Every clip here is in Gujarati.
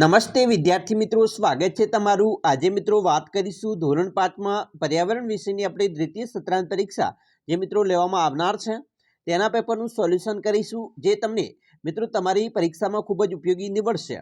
નમસ્તે વિદ્યાર્થી મિત્રો, સ્વાગત છે તમારું. આજે મિત્રો વાત કરીશું ધોરણ પાંચમાં પર્યાવરણ વિષયની આપણી દ્વિતીય સત્રાંત પરીક્ષા જે મિત્રો લેવામાં આવનાર છે. તેના પેપરનું સોલ્યુશન કરીશું, જે તમને મિત્રો તમારી પરીક્ષામાં ખૂબ જ ઉપયોગી નીવડશે.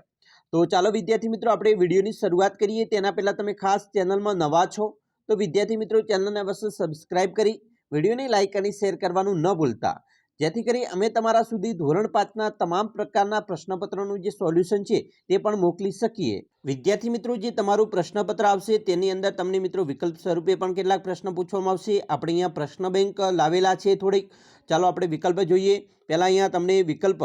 તો ચાલો વિદ્યાર્થી મિત્રો, આપણે વિડીયોની શરૂઆત કરીએ. તેના પહેલાં તમે ખાસ ચેનલમાં નવા છો, તો વિદ્યાર્થી મિત્રો, ચેનલને અવશ્ય સબસ્ક્રાઇબ કરી, વિડીયોને લાઇક અને શેર કરવાનું ન ભૂલતા. જેથી કરી અમે તમારા સુધી ધોરણ પાંચના તમામ પ્રકારના પ્રશ્નપત્રનું જે સોલ્યુશન છે તે પણ મોકલી શકીએ. વિદ્યાર્થી મિત્રો, જે તમારું પ્રશ્નપત્ર આવશે તેની અંદર તમને મિત્રો વિકલ્પ સ્વરૂપે પણ કેટલાક પ્રશ્ન પૂછવામાં આવશે. આપણે અહીંયા પ્રશ્ન બેંક લાવેલા છે થોડીક. ચાલો આપણે વિકલ્પ જોઈએ. પહેલાં અહીંયા તમને વિકલ્પ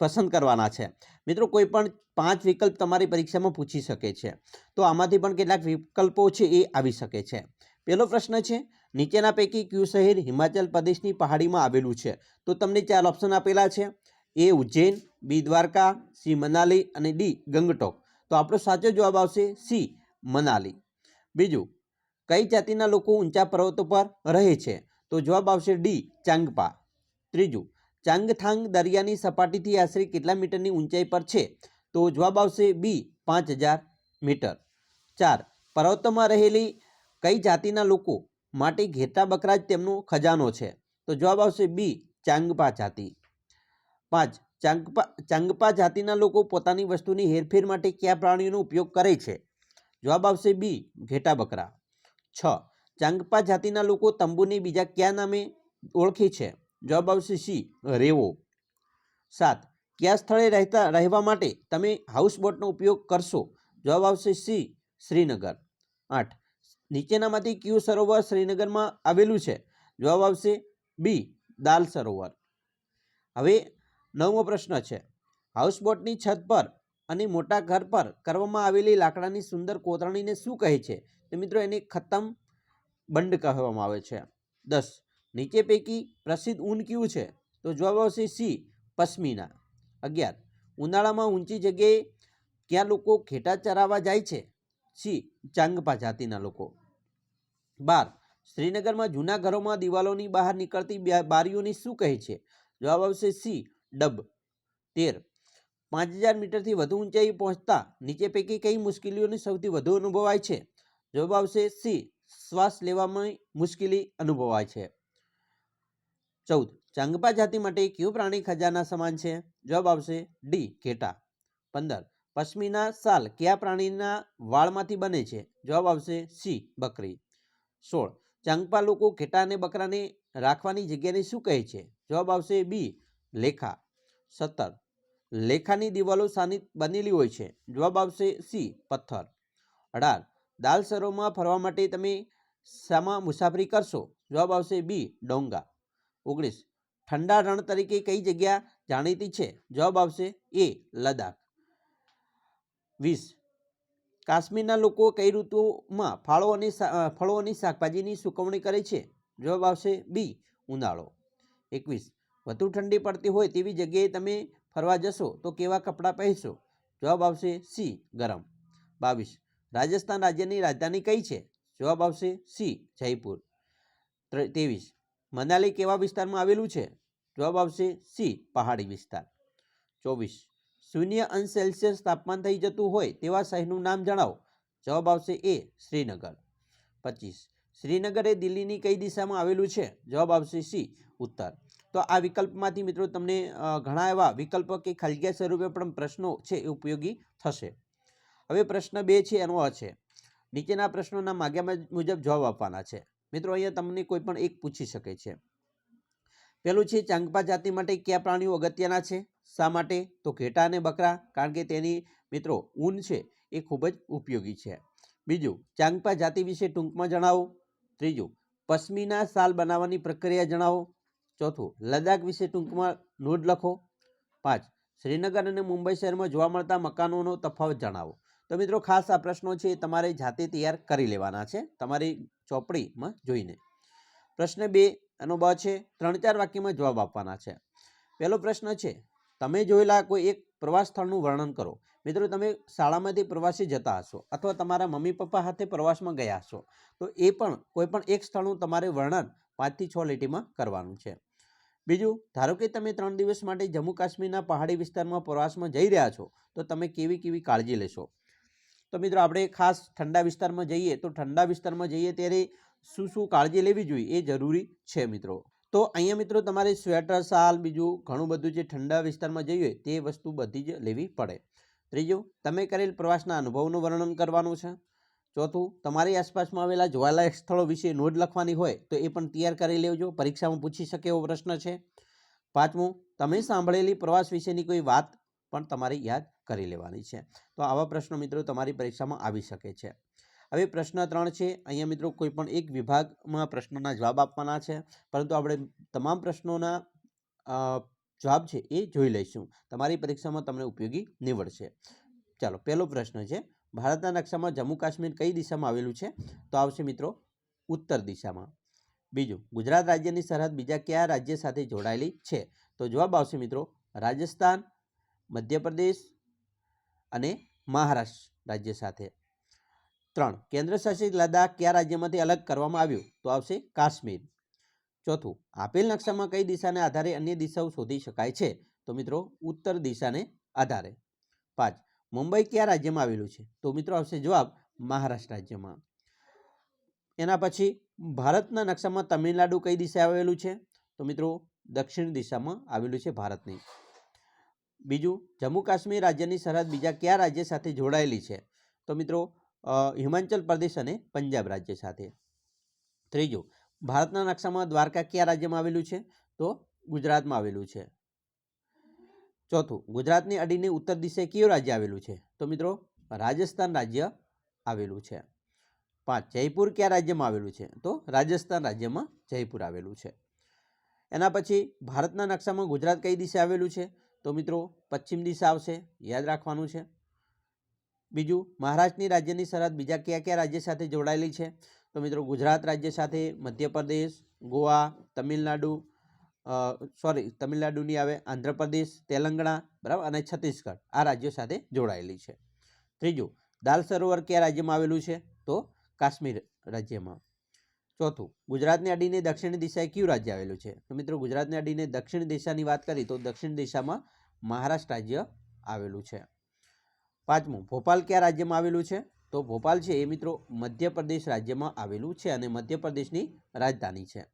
પસંદ કરવાના છે. મિત્રો, કોઈ પણ પાંચ વિકલ્પ તમારી પરીક્ષામાં પૂછી શકે છે. તો આમાંથી પણ કેટલાક વિકલ્પો છે એ આવી શકે છે. પહેલો પ્રશ્ન છે નીચેના પૈકી ક્યુ શહેર હિમાચલ પ્રદેશની પહાડીમાં આવેલું છે? તો તમને ચાર ઓપ્શન આપેલા છે. A Ujjain, B Dwarka, C Manali અને ડી ગંગટોક. તો આપણો સાચો જવાબ આવશે સી મનાલી. બીજું, કઈ જાતિના લોકો ઊંચા પર્વતો પર રહે છે? તો જવાબ આવશે ડી ચાંગપા. ત્રીજું, ચાંગથાંગ દરિયાની સપાટીથી આશરે કેટલા મીટરની ઊંચાઈ પર છે? તો જવાબ આવશે બી પાંચ હજાર મીટર. ચાર, પર્વતોમાં રહેલી કઈ જાતિના લોકો માટે ઘેટા બકરા જ તેમનો ખજાનો છે. તો જવાબ આવશે બી, ચાંગપા જાતિ. પાંચ, ચાંગપા ચાંગપા જાતિના લોકો પોતાની વસ્તુની હેરફેર માટે કયા પ્રાણીઓનો ઉપયોગ કરે છે? જવાબ આવશે બી, ઘેટા બકરા. છ, ચાંગપા જાતિના લોકો તંબુને બીજા કયા નામે ઓળખે છે? જવાબ આવશે સી, રેવો. સાત, કયા સ્થળે રહેતા, રહેવા માટે તમે હાઉસબોટનો ઉપયોગ કરશો? જવાબ આવશે સી, શ્રીનગર. આઠ નીચેનામાંથી કયું સરોવર શ્રીનગરમાં આવેલું છે? જવાબ આવશે બી, દાલ સરોવર. હવે નવમો પ્રશ્ન છે. હાઉસબોટની છત પર અને મોટા ઘર પર કરવામાં આવેલી લાકડાની સુંદર કોતરણીને શું કહે છે? તો મિત્રો એને ખતમ બંડ કહેવામાં આવે છે. દસ, નીચે પૈકી પ્રસિદ્ધ ઊન કયું છે? તો જવાબ આવશે સી, પશ્મિના. અગિયાર, ઉનાળામાં ઊંચી જગ્યાએ ક્યાં લોકો ઘેટા ચરાવવા જાય છે? સી ચાંગપા જાતિના લોકો. બાર, શ્રીનગરમાં જૂના ઘરોમાં દિવાલોની બહાર નીકળતી બારીઓને શું કહે છે? જવાબ આવશે સી, ડબ. તેર, પાંચ હજાર મીટરથી વધુ ઊંચાઈ પહોંચતા નીચે પૈકી કઈ મુશ્કેલીઓની સૌથી વધુ અનુભવાય છે? જવાબ આવશે સી, શ્વાસ લેવામાં મુશ્કેલી અનુભવાય છે. ચૌદ, ચાંગપા જાતિ માટે કયું પ્રાણી ખજાના સમાન છે? જવાબ આવશે ડી, ઘેટા. પંદર, પશ્મિના શાલ કયા પ્રાણીના વાળમાંથી બને છે? જવાબ આવશે સી, બકરી. સોળ, ચાંગપા લોકો ઘેટા અને બકરાને રાખવાની જગ્યાને શું કહે છે? જવાબ આવશે બી, લેખા. સત્તર, લેખાની દિવાલો સાની બનેલી હોય છે. જવાબ આવશે સી, પથ્થર. અઢાર, દાલ સરોવરમાં ફરવા માટે તમે શામાં મુસાફરી કરશો? જવાબ આવશે બી, ડોંગા. ઓગણીસ, ઠંડા રણ તરીકે કઈ જગ્યા જાણીતી છે? જવાબ આવશે એ, લદ્દાખ. વીસ કાશ્મીરના લોકો કઈ ઋતુમાં ફાળો અને ફળો અને શાકભાજીની સુકવણી કરે છે? જવાબ આવશે બી, ઉનાળો. એકવીસ, વધુ ઠંડી પડતી હોય તેવી જગ્યાએ તમે ફરવા જશો તો કેવા કપડાં પહેરશો? જવાબ આવશે સી, ગરમ. બાવીસ, રાજસ્થાન રાજ્યની રાજધાની કઈ છે? જવાબ આવશે સી, જયપુર. ત્રે- ત્રેવીસ, મનાલી કેવા વિસ્તારમાં આવેલું છે? જવાબ આવશે સી, પહાડી વિસ્તાર. ચોવીસ શૂન્ય અંશ સેલ્સિયસ તાપમાન થઈ જતું હોય તેવા શહેરનું નામ જણાવો. જવાબ આવશે એ, શ્રીનગર. પચીસ. શ્રીનગર એ દિલ્હીની કઈ દિશામાં આવેલું છે? જવાબ આવશે સી, ઉત્તર. તો આ વિકલ્પમાંથી મિત્રો તમને ઘણા એવા વિકલ્પ કે ખલગ્યા સ્વરૂપે પણ પ્રશ્નો છે એ ઉપયોગી થશે. હવે પ્રશ્ન બે છે, એનો અ છે. નીચેના પ્રશ્નોના માગ્યા મુજબ જવાબ આપવાના છે. મિત્રો, અહીંયા તમને કોઈ પણ એક પૂછી શકે છે. પેલું છે, ચાંગપા જાતિ માટે કયા પ્રાણીઓ અગત્યના છે? શા માટે? તો ઘેટા અને બકરા, કારણ કે તેની, મિત્રો, ઊન છે, એ ખૂબ જ ઉપયોગી છે. બીજું, ચાંગપા જાતિ વિશે ટૂંકમાં જણાવો. ત્રીજું, પશ્મિના શાલ બનાવવાની પ્રક્રિયા જણાવો. ચોથું, લદ્દાખ વિશે ટૂંકમાં નોંધ લખો. પાંચ, શ્રીનગર અને મુંબઈ શહેરમાં જોવા મળતા મકાનોનો તફાવત જણાવો. તો મિત્રો, ખાસ આ પ્રશ્નો છે તમારે જાતે તૈયાર કરી લેવાના છે, તમારી ચોપડીમાં જોઈને. પ્રશ્ન બે એનો બ છે, ત્રણ ચાર વાક્યમાં જવાબ આપવાના છે. પહેલો પ્રશ્ન છે, તમે જોયેલા કોઈ એક પ્રવાસ સ્થળનું વર્ણન કરો. મિત્રો, તમે શાળામાંથી પ્રવાસી જતા હશો અથવા તમારા મમ્મી પપ્પા સાથે પ્રવાસમાં ગયા હશો, તો એ પણ કોઈ પણ એક સ્થળનું તમારે વર્ણન પાંચથી છ લીટીમાં કરવાનું છે. બીજું, ધારો કે તમે ત્રણ દિવસ માટે જમ્મુ કાશ્મીરના પહાડી વિસ્તારમાં પ્રવાસમાં જઈ રહ્યા છો, તો તમે કેવી કેવી કાળજી લેશો? તો મિત્રો, આપણે ખાસ ઠંડા વિસ્તારમાં જઈએ તો ઠંડા વિસ્તારમાં જઈએ ત્યારે શું શું કાળજી લેવી જોઈએ એ જરૂરી છે મિત્રો. તો અહીંયા મિત્રો તમારે સ્વેટર, શાલ, બીજું ઘણું બધું જે ઠંડા વિસ્તારમાં જઈએ તે વસ્તુ બધી જ લેવી પડે. ત્રીજું, તમે કરેલ પ્રવાસના અનુભવનું વર્ણન કરવાનું છે. ચોથું, તમારી આસપાસમાં આવેલા જોવાલાયક સ્થળો વિશે નોંધ લખવાની હોય તો એ પણ તૈયાર કરી લેજો, પરીક્ષામાં પૂછી શકે એવો પ્રશ્ન છે. પાંચમું, તમે સાંભળેલી પ્રવાસ વિશેની કોઈ વાત પણ તમારે યાદ કરી લેવાની છે. તો આવા પ્રશ્નો મિત્રો તમારી પરીક્ષામાં આવી શકે છે. હવે પ્રશ્ન ત્રણ છે. અહીંયા મિત્રો કોઈ પણ એક વિભાગમાં પ્રશ્નોના જવાબ આપવાના છે. પરંતુ આપણે તમામ પ્રશ્નોના જવાબ છે એ જોઈ લઈશું. તમારી પરીક્ષામાં તમને ઉપયોગી નીવડશે. ચાલો, પહેલો પ્રશ્ન છે. ભારતના નકશામાં જમ્મુ કાશ્મીર કઈ દિશામાં આવેલું છે? તો આવશે મિત્રો ઉત્તર દિશામાં. બીજું, ગુજરાત રાજ્યની સરહદ બીજા કયા રાજ્ય સાથે જોડાયેલી છે? તો જવાબ આવશે મિત્રો રાજસ્થાન, મધ્યપ્રદેશ અને મહારાષ્ટ્ર રાજ્ય સાથે. ત્રણ. કેન્દ્રશાસિત લદ્દાખ કયા રાજ્યમાંથી અલગ કરવામાં આવ્યું? તો આવશે કાશ્મીર. ચોથું. આપેલ નકશામાં કઈ દિશાને આધારે અન્ય દિશાઓ શોધી શકાય છે? તો મિત્રો, ઉત્તર દિશાને આધારે. પાંચ. મુંબઈ કયા રાજ્યમાં આવેલું છે? તો મિત્રો, આવશે જવાબ મહારાષ્ટ્ર રાજ્યમાં. એના પછી, ભારતના નકશામાં તમિલનાડુ કઈ દિશાએ આવેલું છે? તો મિત્રો, દક્ષિણ દિશામાં આવેલું છે ભારતની. બીજું, જમ્મુ કાશ્મીર રાજ્યની સરહદ બીજા કયા રાજ્ય સાથે જોડાયેલી છે? તો મિત્રો હિમાચલ પ્રદેશ અને પંજાબ રાજ્ય સાથે. ત્રીજું, ભારતના નકશામાં દ્વારકા કયા રાજ્યમાં આવેલું છે? તો ગુજરાતમાં આવેલું છે. ચોથું, ગુજરાતની અડીને ઉત્તર દિશાએ કયું રાજ્ય આવેલું છે? તો મિત્રો, રાજસ્થાન રાજ્ય આવેલું છે. પાંચ, જયપુર કયા રાજ્યમાં આવેલું છે? તો રાજસ્થાન રાજ્યમાં જયપુર આવેલું છે. એના પછી, ભારતના નકશામાં ગુજરાત કઈ દિશા આવેલું છે? તો મિત્રો, પશ્ચિમ દિશા આવશે. યાદ રાખવાનું છે. બીજું, મહારાષ્ટ્રની રાજ્યની સરહદ બીજા કયા કયા રાજ્ય સાથે જોડાયેલી છે? તો મિત્રો, ગુજરાત રાજ્ય સાથે મધ્યપ્રદેશ, ગોવા, તમિલનાડુ સોરી, તમિલનાડુની આવે, આંધ્રપ્રદેશ, તેલંગણા, બરાબર, અને છત્તીસગઢ આ રાજ્યો સાથે જોડાયેલી છે. ત્રીજું, દાલ સરોવર કયા રાજ્યમાં આવેલું છે? તો કાશ્મીર રાજ્યમાં. ચોથું, ગુજરાતને અડીને દક્ષિણ દિશાએ કયું રાજ્ય આવેલું છે? તો મિત્રો, ગુજરાતને અડીને દક્ષિણ દિશાની વાત કરી તો દક્ષિણ દિશામાં મહારાષ્ટ્ર રાજ્ય આવેલું છે. પાંચમું, ભોપાલ કયા રાજ્યમાં આવેલું છે? તો ભોપાલ છે એ મિત્રો મધ્યપ્રદેશ રાજ્યમાં આવેલું છે અને મધ્યપ્રદેશની રાજધાની છે.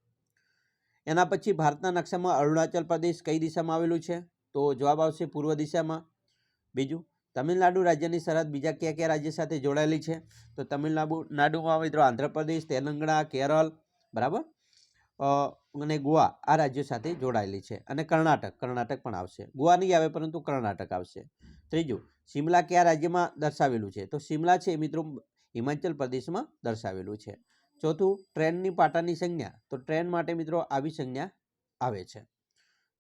એના પછી ભારતના નકશામાં અરુણાચલ પ્રદેશ કઈ દિશામાં આવેલું છે? તો જવાબ આવશે પૂર્વ દિશામાં. બીજું, તમિલનાડુ રાજ્યની સરહદ બીજા કયા કયા રાજ્ય સાથે જોડાયેલી છે? તો તમિલનાડુ, નાડુમાં મિત્રો આંધ્રપ્રદેશ, તેલંગણા, કેરળ, બરાબર? અને ગોવા આ રાજ્યો સાથે જોડાયેલી છે. અને કર્ણાટક કર્ણાટક પણ આવશે. ગોવા નહીં આવે પરંતુ કર્ણાટક આવશે. ત્રીજું શિમલા કયા રાજ્યમાં દર્શાવેલું છે? તો શિમલા છે મિત્રો હિમાચલ પ્રદેશમાં દર્શાવેલું છે. ચોથું, ટ્રેનની પાટાની સંજ્ઞા. તો ટ્રેન માટે મિત્રો આવી સંજ્ઞા આવે છે.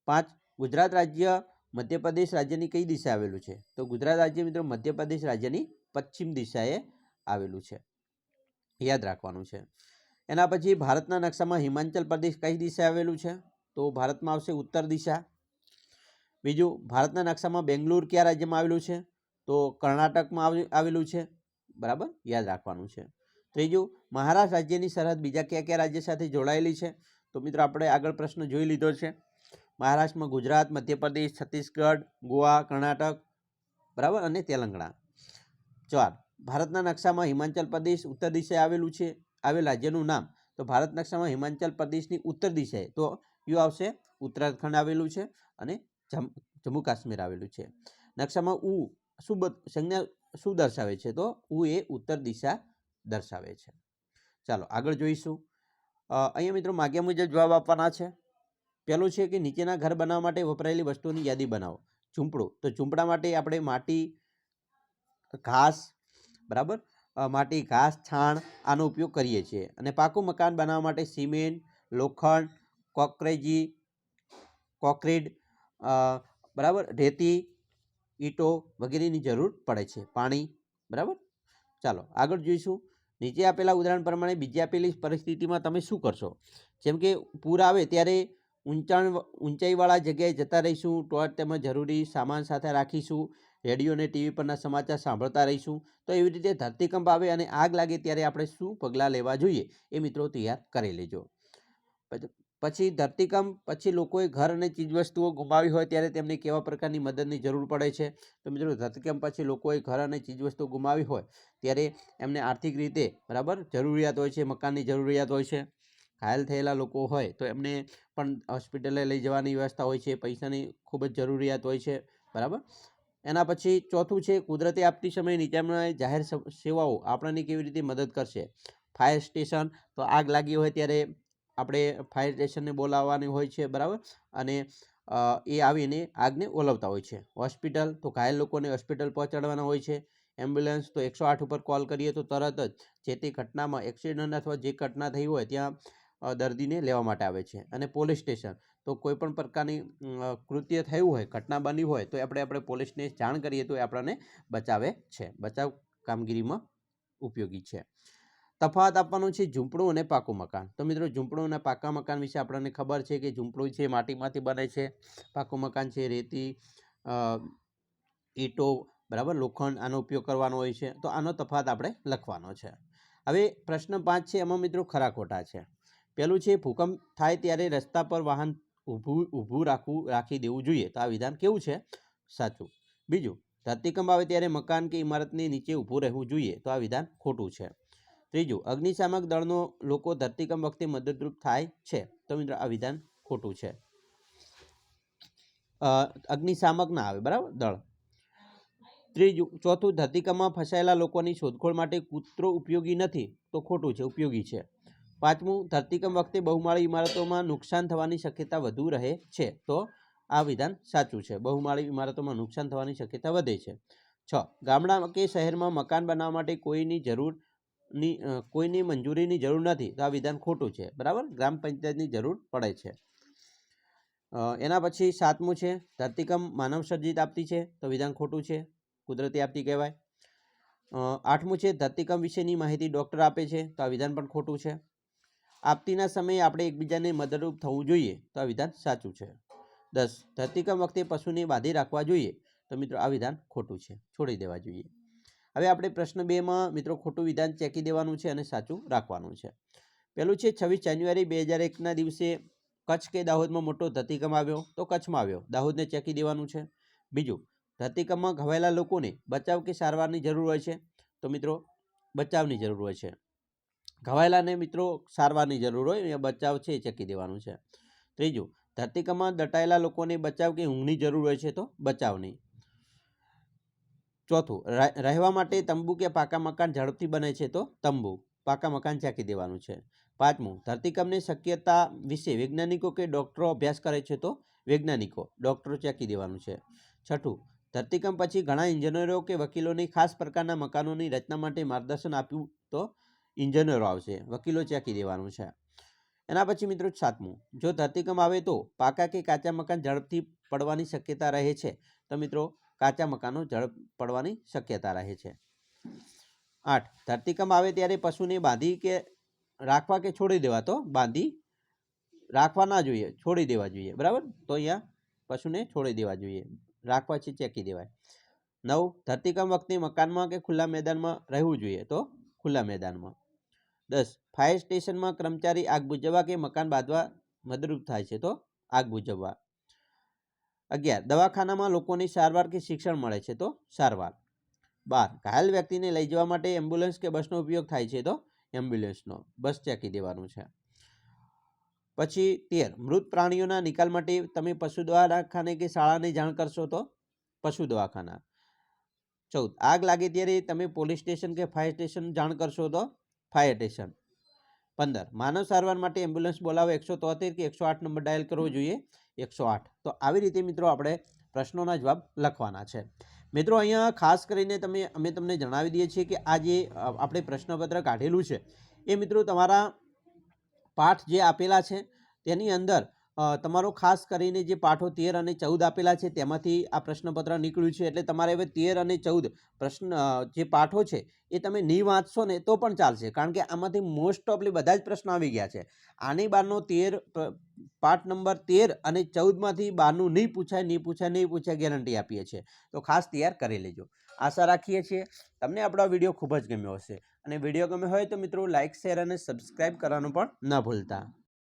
પાંચ, ગુજરાત રાજ્ય મધ્યપ્રદેશ રાજ્યની કઈ દિશા આવેલું છે? તો ગુજરાત રાજ્ય મિત્રો મધ્યપ્રદેશ રાજ્યની પશ્ચિમ દિશાએ આવેલું છે. યાદ રાખવાનું છે. એના પછી ભારતના નકશામાં હિમાચલ પ્રદેશ કઈ દિશા આવેલું છે? તો ભારતમાં આવશે ઉત્તર દિશા. બીજું, ભારતના નકશામાં બેંગ્લોર કયા રાજ્યમાં આવેલું છે? તો કર્ણાટકમાં આવે- આવેલું છે. બરાબર? યાદ રાખવાનું છે. ત્રીજું, મહારાષ્ટ્ર રાજ્યની સરહદ બીજા કયા કયા રાજ્ય સાથે જોડાયેલી છે? તો મિત્રો, આપણે આગળ પ્રશ્ન જોઈ લીધો છે. મહારાષ્ટ્રમાં ગુજરાત, મધ્યપ્રદેશ, છત્તીસગઢ, ગોવા, કર્ણાટક, બરાબર? અને તેલંગણા. ચાર ભારતના નકશામાં હિમાચલ પ્રદેશ ઉત્તર દિશાએ આવેલું છે, આવેલ રાજ્યનું નામ. તો ભારત નકશામાં હિમાચલ પ્રદેશની ઉત્તર દિશાએ. તો યુ આવશે, ઉત્તરાખંડ આવેલું છે અને જમ્મુ કાશ્મીર આવેલું છે. નકશામાં ઉ શું સંજ્ઞા શું દર્શાવે છે તો? ઉ એ ઉત્તર દિશા દર્શાવે છે. ચાલો આગળ જોઈશું. અહીંયા મિત્રો માગ્યા મુજબ જવાબ આપવાના છે. પહેલું છે કે નીચેના ઘર બનાવવા માટે વપરાયેલી વસ્તુઓની યાદી બનાવો. ઝૂંપડું. તો ઝૂંપડા માટે આપણે માટી ઘાસ બરાબર? માટી ઘાસ છાણ આનો ઉપયોગ કરીએ છીએ. અને પાકું મકાન બનાવવા માટે સિમેન્ટ લોખંડ કોકરેજી કોકરીડ અ, બરાબર? રેતી, ઈંટો વગેરેની જરૂર પડે છે. પાણી, બરાબર? ચાલો, આગળ જોઈશું. નીચે આપેલા ઉદાહરણ પ્રમાણે બીજી આપેલી પરિસ્થિતિમાં તમે શું કરશો? જેમ કે પૂર આવે ત્યારે ઊંચાણ, ઊંચાઈવાળા જગ્યાએ જતા રહીશું, ટોર્ચ તેમજ જરૂરી સામાન સાથે રાખીશું, રેડિયો અને ટીવી પરના સમાચાર સાંભળતા રહીશું. તો એવી રીતે ધરતીકંપ આવે અને આગ લાગે ત્યારે આપણે શું પગલાં લેવા જોઈએ એ મિત્રો તૈયાર કરી લેજો. પછી ધરતીકંપ, પછી લોકોએ ઘર અને ચીજવસ્તુઓ ગુમાવી હોય ત્યારે તેમને કેવા પ્રકારની મદદની જરૂર પડે છે? તો મિત્રો, ધરતીકંપ પછી લોકોએ ઘર અને ચીજવસ્તુઓ ગુમાવી હોય ત્યારે એમને આર્થિક રીતે બરાબર જરૂરિયાત હોય છે, મકાનની જરૂરિયાત હોય છે. ઘાયલ થયેલા લોકો હોય તો એમને પણ હોસ્પિટલે લઈ જવાની વ્યવસ્થા હોય છે, પૈસાની ખૂબ જ જરૂરિયાત હોય છે, બરાબર? એના પછી ચોથું છે, કુદરતી આપતી સમયે નીચેના જાહેર સેવાઓ આપણને કેવી રીતે મદદ કરશે? ફાયર સ્ટેશન તો આગ લાગી હોય ત્યારે આપણે ફાયર સ્ટેશનને બોલાવવાની હોય છે, બરાબર? અને એ આવીને આગને ઓલવતા હોય છે. હોસ્પિટલ, તો ઘાયલ લોકોને હોસ્પિટલ પહોંચાડવાના હોય છે. એમ્બ્યુલન્સ, તો એકસો આઠ ઉપર કોલ કરીએ તો તરત જ જે તે ઘટનામાં એક્સિડન્ટ અથવા જે ઘટના થઈ હોય ત્યાં દર્દીને લેવા માટે આવે છે. અને પોલીસ સ્ટેશન, તો કોઈ પણ પ્રકારની કૃત્ય થયું હોય, ઘટના બની હોય, તો આપણે આપણે પોલીસને જાણ કરીએ તો એ આપણને બચાવે છે. બચાવ કામગીરીમાં ઉપયોગી છે. તફાવત આપવાનો છે ઝૂંપડું અને પાકું મકાન. તો મિત્રો, ઝૂંપડું અને પાકા મકાન વિશે આપણને ખબર છે કે ઝૂંપડું છે માટીમાંથી બને છે, પાકું મકાન છે, રેતી ઈંટો, બરાબર? લોખંડ, આનો ઉપયોગ કરવાનો હોય છે. તો આનો તફાવત આપણે લખવાનો છે. હવે પ્રશ્ન પાંચ છે, એમાં મિત્રો ખરા ખોટા છે. પહેલું છે, ભૂકંપ થાય ત્યારે રસ્તા પર વાહન ઊભું ઊભું રાખવું, રાખી દેવું જોઈએ. તો આ વિધાન કેવું છે? સાચું. બીજું, ધરતીકંપ આવે ત્યારે મકાન કે ઇમારતની નીચે ઊભું રહેવું જોઈએ. તો આ વિધાન ખોટું છે. ત્રીજું, અગ્નિશામક દળનો લોકો ધરતીકંપ વખતે મદદરૂપ થાય છે. તો મિત્રો, આ વિધાન ખોટું છે. અગ્નિશામક ના આવે, બરાબર? દળ. ત્રીજું, ચોથું, ધરતીકંપમાં ફસાયેલા લોકોની શોધખોળ માટે કૂતરો ઉપયોગી નથી, તો ખોટું છે, ઉપયોગી છે. પાંચમું, ધરતીકંપ વખતે બહુમાળી ઇમારતોમાં નુકસાન થવાની શક્યતા વધુ રહે છે, તો આ વિધાન સાચું છે. બહુમાળી ઇમારતોમાં નુકસાન થવાની શક્યતા વધે છે. છ, ગામડા કે શહેરમાં મકાન બનાવવા માટે કોઈની જરૂર ની કોઈની મંજૂરીની જરૂર નથી, તો આ વિધાન ખોટું છે. બરાબર? ગ્રામ પંચાયતની જરૂર પડે છે. એના પછી સાતમું છે, ધરતીકંપ માનવ સર્જિત આપતી છે, તો વિધાન ખોટું છે, કુદરતી આપતી કહેવાય. આઠમું છે, ધરતીકંપ વિશેની માહિતી ડૉક્ટર આપે છે, તો આ વિધાન પણ ખોટું છે. આપતીના સમયે આપણે એકબીજાને મદદરૂપ થવું જોઈએ, તો આ વિધાન સાચું છે. દસ, ધરતીકંપ વખતે પશુને બાંધી રાખવા જોઈએ, તો મિત્રો આ વિધાન ખોટું છે. છોડી દેવા જોઈએ. હવે આપણે પ્રશ્ન બેમાં મિત્રો ખોટું વિધાન ચેકી દેવાનું છે અને સાચું રાખવાનું છે. પહેલું છે, છવ્વીસ જાન્યુઆરી બે હજાર એકના દિવસે કચ્છ કે દાહોદમાં મોટો ધરતીકંપ આવ્યો? તો કચ્છમાં આવ્યો. દાહોદને ચેકી દેવાનું છે. બીજું, ધરતીકંપમાં ઘવાયેલા લોકોને બચાવ કે સારવારની જરૂર હોય છે? તો મિત્રો, બચાવની જરૂર હોય છે. ઘવાયેલાને મિત્રો સારવારની જરૂર હોય, એ બચાવ છે એ ચેકી દેવાનું છે. ત્રીજું, ધરતીકંપમાં દટાયેલા લોકોને બચાવ કે ઊંઘની જરૂર હોય છે તો બચાવની. ચોથું રહેવા માટે તંબુ કે પાકા મકાન ઝડપથી બને છે તો તંબુ. પાકા મકાન ચાકી દેવાનું છે. પાંચમું, ધરતીકંપની શક્યતા વિશે વૈજ્ઞાનિકો કે ડૉક્ટરો અભ્યાસ કરે છે તો વૈજ્ઞાનિકો, ડૉક્ટરો ચાકી દેવાનું છે. છઠ્ઠું, ધરતીકંપ પછી ઘણા ઇન્જિનિયરો કે વકીલોની ખાસ પ્રકારના મકાનોની રચના માટે માર્ગદર્શન આપ્યું તો ઇન્જિનિયરો આવશે, વકીલો ચાકી દેવાનું છે. એના પછી મિત્રો સાતમું, જો ધરતીકંપ આવે તો પાકા કે કાચા મકાન ઝડપથી પડવાની શક્યતા રહે છે? તો મિત્રો કાચા મકાનો ઝડપ પડવાની શક્યતા રહે છે. આઠ, ધરતીકંપ આવે ત્યારે પશુને બાંધી કે રાખવા કે છોડી દેવા? તો બાંધી રાખવા ના જોઈએ, છોડી દેવા જોઈએ. બરાબર? તો અહીંયા પશુને છોડી દેવા જોઈએ. રાખવા છે, ચેકી દેવાય. નવ, ધરતીકંપ વખતે મકાનમાં કે ખુલ્લા મેદાનમાં રહેવું જોઈએ? તો ખુલ્લા મેદાનમાં. દસ, ફાયર સ્ટેશનમાં કર્મચારી આગ બુજવવા કે મકાન બાંધવા મદદરૂપ થાય છે? તો આગ બુઝાવવા અગિયાર, દવાખાનામાં લોકોની સારવાર કે શિક્ષણ મળે છે તો? સારવાર. બાર, ઘાયલ વ્યક્તિને લઈ જવા માટે એમ્બ્યુલન્સ કે બસનો ઉપયોગ થાય છે તો? એમ્બ્યુલન્સનો. બસ ચેકી દેવાનું છે. પછી તેર, મૃત પ્રાણીઓના નિકાલ માટે તમે પશુ દવાખાને કે શાળાને જાણ કરશો તો? પશુ દવાખાના. ચૌદ, આગ લાગે ત્યારે તમે પોલીસ સ્ટેશન કે ફાયર સ્ટેશન જાણ કરશો તો? Fire station. પંદર, માનવ સારવાર માટે એમ્બ્યુલન્સ બોલાવો એકસો તોતેર કે એકસો આઠ નંબર ડાયલ કરવો જોઈએ. એકસો આઠ. તો આવી રીતે મિત્રો આપણે પ્રશ્નોના જવાબ લખવાના છે. મિત્રો અહીંયા ખાસ કરીને તમે, અમે તમને જણાવી દઈએ છીએ કે આ જે આપણે પ્રશ્નપત્ર કાઢેલું છે, એ મિત્રો તમારા પાઠ જે આપેલા છે, તેની અંદર તમારો ખાસ કરીને જે પાઠો તેર અને ચૌદ આપેલા છે, તેમાંથી આ પ્રશ્નપત્ર નીકળ્યું છે, એટલે તમારે હવે તેર અને ચૌદ પ્રશ્ન જે પાઠો છે, એ તમે નહીં વાંચશો ને તો પણ ચાલશે. કારણ કે આમાંથી મોસ્ટ ઓફલી બધા જ પ્રશ્નો આવી ગયા છે. આની બારનો તેર પાઠ નંબર તેર અને ચૌદમાંથી બારનું નહીં પૂછાય નહીં પૂછાય નહીં પૂછાય ગેરંટી આપીએ છીએ. તો ખાસ તૈયાર કરી લેજો. આશા રાખીએ છીએ તમને આપણો વીડિયો ખૂબ જ ગમ્યો હશે. અને વીડિયો ગમ્યો હોય તો મિત્રો લાઇક શેર અને સબસ્ક્રાઇબ કરવાનું પણ ન ભૂલતા.